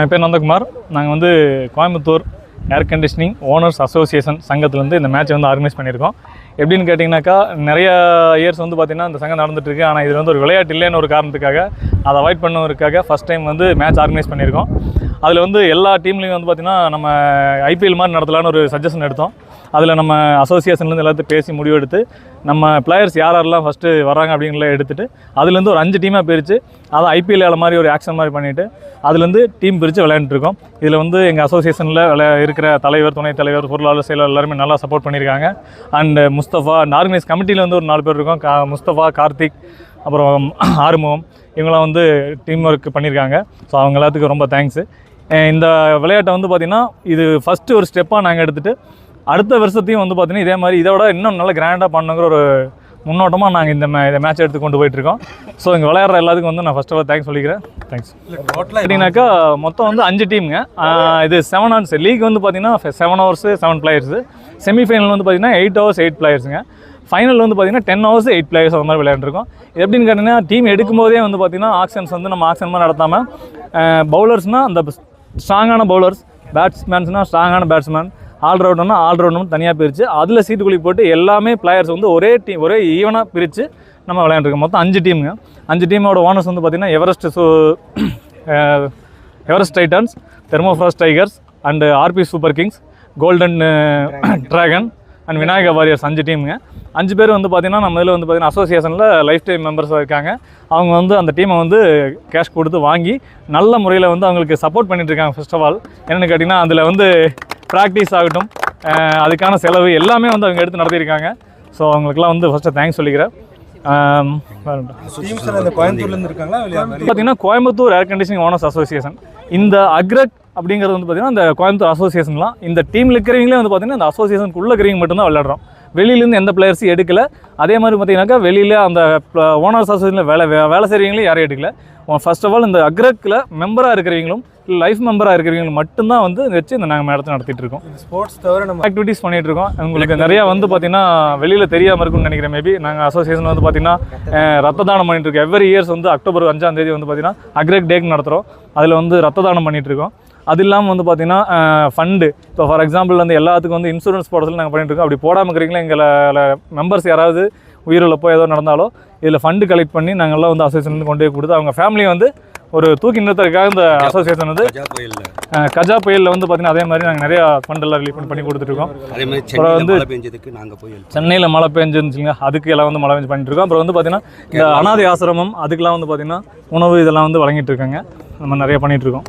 என் பேர் நந்தகுமார். நாங்கள் வந்து Coimbatore air conditioning owners association சங்கத்துலேருந்து இந்த மேட்ச் வந்து ஆர்கனைஸ் பண்ணியிருக்கோம். எப்படின்னு கேட்டிங்கனாக்கா நிறைய இயர்ஸ் வந்து பார்த்திங்கன்னா இந்த சங்கம் நடந்துட்டு ஆனால் இது வந்து ஒரு விளையாட்டு இல்லைன்னு ஒரு காரணத்துக்காக அதை அவாய்ட் பண்ணுவதற்காக ஃபஸ்ட் டைம் வந்து மேட்ச் ஆர்கனைஸ் பண்ணியிருக்கோம். அதில் வந்து எல்லா டீம்லேயும் வந்து பார்த்திங்கன்னா நம்ம ஐபிஎல் மாதிரி நடத்தலான்னு ஒரு சஜஷன் எடுத்தோம். அதில் நம்ம அசோசியேஷன்லேருந்து எல்லாத்தையும் பேசி முடிவெடுத்து நம்ம பிளேயர்ஸ் யார் யாரெல்லாம் ஃபஸ்ட்டு வராங்க அப்படிங்கிறத எடுத்துகிட்டு அதுலேருந்து ஒரு அஞ்சு டீமாக பிரித்து அதை ஐபிஎல் ஏழை மாதிரி ஒரு ஆக்ஷன் மாதிரி பண்ணிவிட்டு அதுலேருந்து டீம் பிரித்து விளையாண்டுருக்கோம் இதில் வந்து எங்கள் அசோசியேஷனில் விளையா இருக்கிற தலைவர் துணைத் தலைவர் பொருளாளர் செயலர் எல்லாருமே நல்லா சப்போர்ட் பண்ணியிருக்காங்க. அண்ட் முஸ்தஃபா அண்ட் ஆர்கனைஸ் கமிட்டியில் வந்து ஒரு நாலு பேர் இருக்கோம். கா முஸ்தஃபா கார்த்திக் அப்புறம் ஆறுமுகம் இவங்களாம் வந்து டீம் ஒர்க் பண்ணியிருக்காங்க. ஸோ அவங்க எல்லாத்துக்கும் ரொம்ப தேங்க்ஸு இந்த விளையாட்டை வந்து பார்த்திங்கன்னா இது ஃபஸ்ட்டு ஒரு ஸ்டெப்பாக நாங்கள் எடுத்துகிட்டு அடுத்த வருஷத்தையும் வந்து பார்த்தீங்கன்னா இதே மாதிரி இதை விட இன்னும் நல்லா கிராண்டாக பண்ணுங்கிற ஒரு முன்னோட்டமாக நாங்கள் இந்த மே இந்த மேட்ச் எடுத்து கொண்டு போயிட்டுருக்கோம். ஸோ இங்கே விளையாடுற எல்லாத்துக்கும் வந்து நான் ஃபஸ்ட் ஆஃப் ஆல் தேங்க்ஸ் சொல்லிக்கிறேன். தேங்க்ஸ் கேட்டிங்கனாக்கா மொத்தம் வந்து அஞ்சு டீமுங்க இது செவன் ஹவர்ஸ் லீக் வந்து பார்த்தீங்கன்னா seven hours seven players semifinal வந்து பார்த்தீங்கன்னா எயிட் ஹவர்ஸ் எயிட் பிளேயர்ஸுங்க ஃபைனல் வந்து பார்த்தீங்கன்னா டென் ஹவர்ஸ் எயிட் பிளேயர்ஸ் அந்த மாதிரி விளையாண்டுருக்கோம். இது எப்படின்னு கேட்டிங்கன்னா டீம் எடுக்கும்போதே வந்து பார்த்தீங்கன்னா ஆக்ஷன்ஸ் வந்து நம்ம ஆக்ஷன் மாதிரி நடத்தாமல் பவுலர்ஸ்னால் அந்த ஸ்ட்ராங்கான பவுலர்ஸ் பேட்ஸ்மேன்ஸ்னால் ஸ்ட்ராங்கான பேட்ஸ்மேன் ஆல்ரவுண்டர்னா ஆல்ரவுண்டர்னு தனியாக பிரித்து அதில் சீட்டு குழி போட்டு எல்லாமே பிளேயர்ஸ் வந்து ஒரே டீம் ஒரே ஈவனாக பிரித்து நம்ம விளையாண்டுருக்கோம். மொத்தம் அஞ்சு டீமுங்க அஞ்சு டீமோட ஓனர்ஸ் வந்து பார்த்திங்கன்னா Everest so Everest Titans Thermofrost Tigers and RP super kings golden dragon and Vinayaka warriors அஞ்சு டீமுங்க அஞ்சு பேர் வந்து பார்த்திங்கன்னா நம்ம இதில் வந்து பார்த்திங்கன்னா அசோசியேஷனில் லைஃப் டைம் மெம்பர்ஸாக இருக்காங்க. அவங்க வந்து அந்த டீமை வந்து கேஷ் கொடுத்து வாங்கி நல்ல முறையில் வந்து அவங்களுக்கு சப்போர்ட் பண்ணிட்டு இருக்காங்க ஃபர்ஸ்ட் ஆஃப் ஆல் என்னென்னு கேட்டிங்கன்னா அதில் வந்து ப்ராக்டிஸ் ஆகட்டும். அதுக்கான செலவு எல்லாமே வந்து அவங்க எடுத்து நடத்தியிருக்காங்க. ஸோ அவங்களுக்குலாம் வந்து ஃபஸ்ட்டு தேங்க்ஸ் சொல்லிக்கிறேன். பார்த்தீங்கன்னா Coimbatore air conditioning owners association இந்த அக்ரக் அப்படிங்கிறது வந்து பார்த்தீங்கன்னா இந்த கோயம்புத்தூர் அசோசியேஷன்லாம் இந்த டீமில் இருக்கிறவங்களே வந்து பார்த்தீங்கன்னா இந்த அசோசியேஷனுக்குள்ளே இருக்கிறவங்க மட்டும்தான் விளையாடுறோம். வெளியிலேருந்து எந்த பிளேயர்ஸும் எடுக்கல. அதே மாதிரி பார்த்தீங்கன்னாக்கா வெளியில் அந்த ஓனர்ஸ் அசோசியேஷனில் வேலை வேலை செய்கிறவங்களும் யாரையும் எடுக்கல. ஃபர்ஸ்ட் ஆஃப் ஆல் இந்த அக்ரக்கில் மெம்பராக இருக்கிறவங்களும் லைஃப் மெம்பராக இருக்கிறவங்களும் மட்டும்தான் வந்து வச்சு இந்த நாங்கள் மேடத்தை நடத்திட்டு இருக்கோம். ஸ்போர்ட்ஸ் தவிர நம்ம ஆக்டிவிட்டீஸ் பண்ணிட்டு இருக்கோம். உங்களுக்கு நிறைய வந்து பார்த்தீங்கன்னா வெளியில் தெரியாமல் இருக்கும்னு நினைக்கிறேன் மேபி நாங்கள் அசோசியேஷன் வந்து பார்த்தீங்கன்னா ரத்த தானம் பண்ணிட்டு இருக்கோம். எவ்ரி இயர்ஸ் வந்து அக்டோபர் அஞ்சாம் தேதி வந்து பார்த்தீங்கன்னா அக்ரெக் டேக் நடத்துகிறோம் அதில் வந்து ரத்த தானம் பண்ணிட்டு இருக்கோம். அது இல்லாமல் வந்து பார்த்தீங்கன்னா ஃபண்டு இப்போ ஃபார் எக்ஸாம்பிள் வந்து எல்லாத்துக்கும் வந்து இன்சூரன்ஸ் போடுறதுல நாங்கள் பண்ணிட்டு இருக்கோம். அப்படி போடாமல் இருக்கிறீங்களா எங்களை மெம்பர்ஸ் யாராவது உயிரிழப்போ ஏதோ நடந்தாலோ இதில் ஃபண்டு கலெக்ட் பண்ணி நாங்கள்லாம் வந்து அசோசியேஷன் கொண்டு போய் கொடுத்து அவங்க ஃபேமிலியை வந்து ஒரு தூக்கி நிறுத்துறதுக்காக இந்த அசோசியேஷன் வந்து கஜா புயல்ல. வந்து பார்த்தீங்கன்னா அதே மாதிரி நாங்கள் நிறையா ஃபண்டெல்லாம் ரிலீஃப் பண்ணி கொடுத்துட்ருக்கோம் அதே மாதிரி சென்னையில் மழை பெஞ்சிருந்துச்சுங்க. அதுக்கு எல்லாம் வந்து மழை பெஞ்சு பண்ணிட்டு இருக்கோம். அப்புறம் வந்து பார்த்தீங்கன்னா இந்த அனாதை ஆசிரமம் அதுக்கெல்லாம் வந்து பார்த்தீங்கன்னா உணவு இதெல்லாம் வந்து வழங்கிட்டு இருக்காங்க. நம்ம நிறைய பண்ணிட்டு இருக்கோம்.